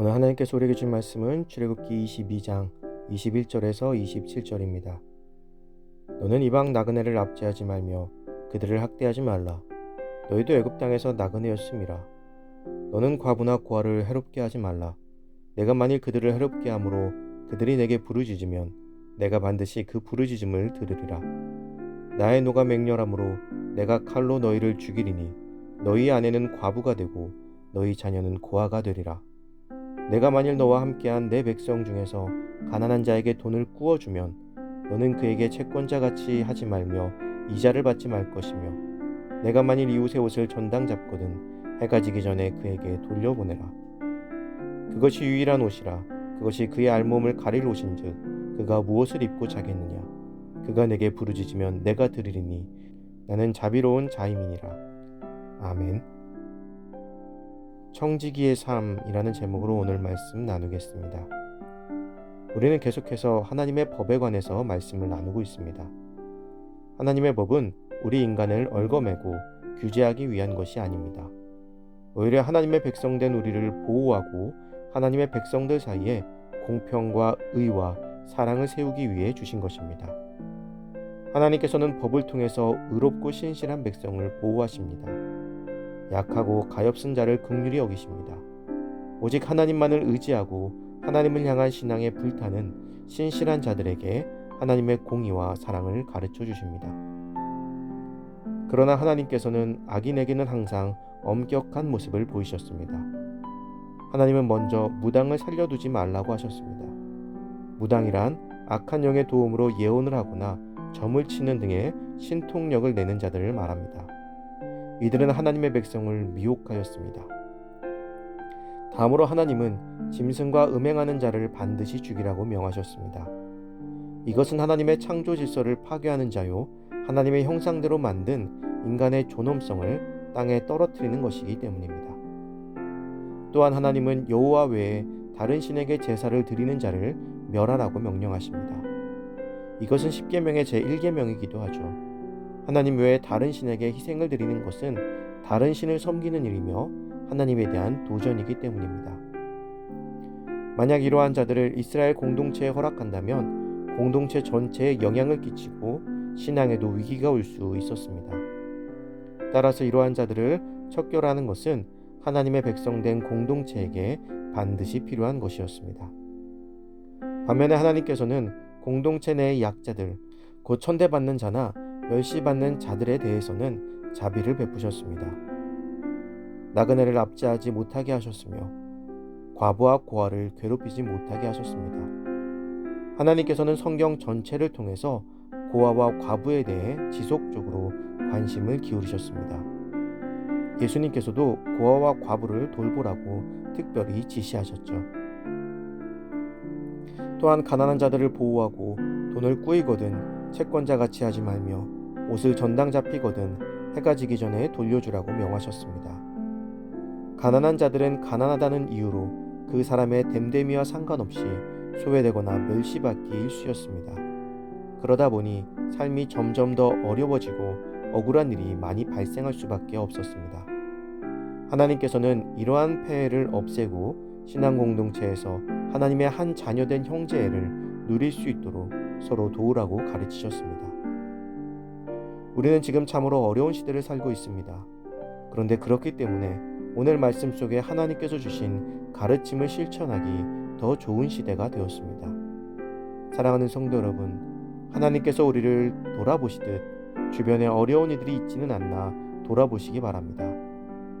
오늘 하나님께서 우리에게 준 말씀은 출애굽기 22장 21절에서 27절입니다. 너는 이방 나그네를 압제하지 말며 그들을 학대하지 말라. 너희도 애굽 땅에서 나그네였음이라. 너는 과부나 고아를 해롭게 하지 말라. 내가 만일 그들을 해롭게 함으로 그들이 내게 부르짖으면 내가 반드시 그 부르짖음을 들으리라. 나의 노가 맹렬함으로 내가 칼로 너희를 죽이리니 너희 아내는 과부가 되고 너희 자녀는 고아가 되리라. 내가 만일 너와 함께한 내 백성 중에서 가난한 자에게 돈을 꾸어주면 너는 그에게 채권자 같이 하지 말며 이자를 받지 말 것이며 내가 만일 이웃의 옷을 전당 잡거든 해가 지기 전에 그에게 돌려보내라. 그것이 유일한 옷이라 그것이 그의 알몸을 가릴 옷인즉 그가 무엇을 입고 자겠느냐? 그가 내게 부르짖으면 내가 들으리니 나는 자비로운 자임이니라. 아멘 청지기의 삶이라는 제목으로 오늘 말씀 나누겠습니다. 우리는 계속해서 하나님의 법에 관해서 말씀을 나누고 있습니다. 하나님의 법은 우리 인간을 얽어매고 규제하기 위한 것이 아닙니다. 오히려 하나님의 백성된 우리를 보호하고 하나님의 백성들 사이에 공평과 의와 사랑을 세우기 위해 주신 것입니다. 하나님께서는 법을 통해서 의롭고 신실한 백성을 보호하십니다. 약하고 가엾은 자를 극률히 여기십니다. 오직 하나님만을 의지하고 하나님을 향한 신앙에 불타는 신실한 자들에게 하나님의 공의와 사랑을 가르쳐 주십니다. 그러나 하나님께서는 악인에게는 항상 엄격한 모습을 보이셨습니다. 하나님은 먼저 무당을 살려두지 말라고 하셨습니다. 무당이란 악한 영의 도움으로 예언을 하거나 점을 치는 등의 신통력을 내는 자들을 말합니다. 이들은 하나님의 백성을 미혹하였습니다. 다음으로 하나님은 짐승과 음행하는 자를 반드시 죽이라고 명하셨습니다. 이것은 하나님의 창조 질서를 파괴하는 자요 하나님의 형상대로 만든 인간의 존엄성을 땅에 떨어뜨리는 것이기 때문입니다. 또한 하나님은 여호와 외에 다른 신에게 제사를 드리는 자를 멸하라고 명령하십니다. 이것은 십계명의 제1계명이기도 하죠. 하나님 외에 다른 신에게 희생을 드리는 것은 다른 신을 섬기는 일이며 하나님에 대한 도전이기 때문입니다. 만약 이러한 자들을 이스라엘 공동체에 허락한다면 공동체 전체에 영향을 끼치고 신앙에도 위기가 올 수 있었습니다. 따라서 이러한 자들을 척결하는 것은 하나님의 백성된 공동체에게 반드시 필요한 것이었습니다. 반면에 하나님께서는 공동체 내의 약자들, 곧 천대받는 자나 멸시받는 자들에 대해서는 자비를 베푸셨습니다. 나그네를 압제하지 못하게 하셨으며 과부와 고아를 괴롭히지 못하게 하셨습니다. 하나님께서는 성경 전체를 통해서 고아와 과부에 대해 지속적으로 관심을 기울이셨습니다. 예수님께서도 고아와 과부를 돌보라고 특별히 지시하셨죠. 또한 가난한 자들을 보호하고 돈을 꾸이거든 채권자 같이 하지 말며 옷을 전당 잡히거든 해가 지기 전에 돌려주라고 명하셨습니다. 가난한 자들은 가난하다는 이유로 그 사람의 됨됨이와 상관없이 소외되거나 멸시받기 일쑤였습니다. 그러다 보니 삶이 점점 더 어려워지고 억울한 일이 많이 발생할 수밖에 없었습니다. 하나님께서는 이러한 폐해를 없애고 신앙 공동체에서 하나님의 한 자녀된 형제를 누릴 수 있도록 서로 도우라고 가르치셨습니다. 우리는 지금 참으로 어려운 시대를 살고 있습니다. 그런데 그렇기 때문에 오늘 말씀 속에 하나님께서 주신 가르침을 실천하기 더 좋은 시대가 되었습니다. 사랑하는 성도 여러분, 하나님께서 우리를 돌아보시듯 주변에 어려운 이들이 있지는 않나 돌아보시기 바랍니다.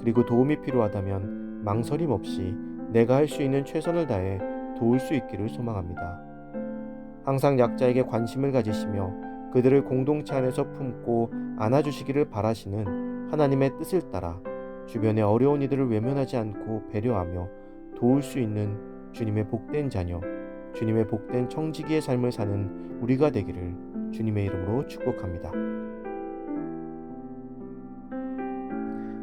그리고 도움이 필요하다면 망설임 없이 내가 할 수 있는 최선을 다해 도울 수 있기를 소망합니다. 항상 약자에게 관심을 가지시며 그들을 공동체 안에서 품고 안아주시기를 바라시는 하나님의 뜻을 따라 주변의 어려운 이들을 외면하지 않고 배려하며 도울 수 있는 주님의 복된 자녀, 주님의 복된 청지기의 삶을 사는 우리가 되기를 주님의 이름으로 축복합니다.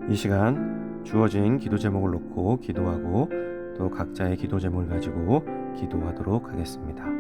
이 시간 주어진 기도 제목을 놓고 기도하고 또 각자의 기도 제목을 가지고 기도하도록 하겠습니다.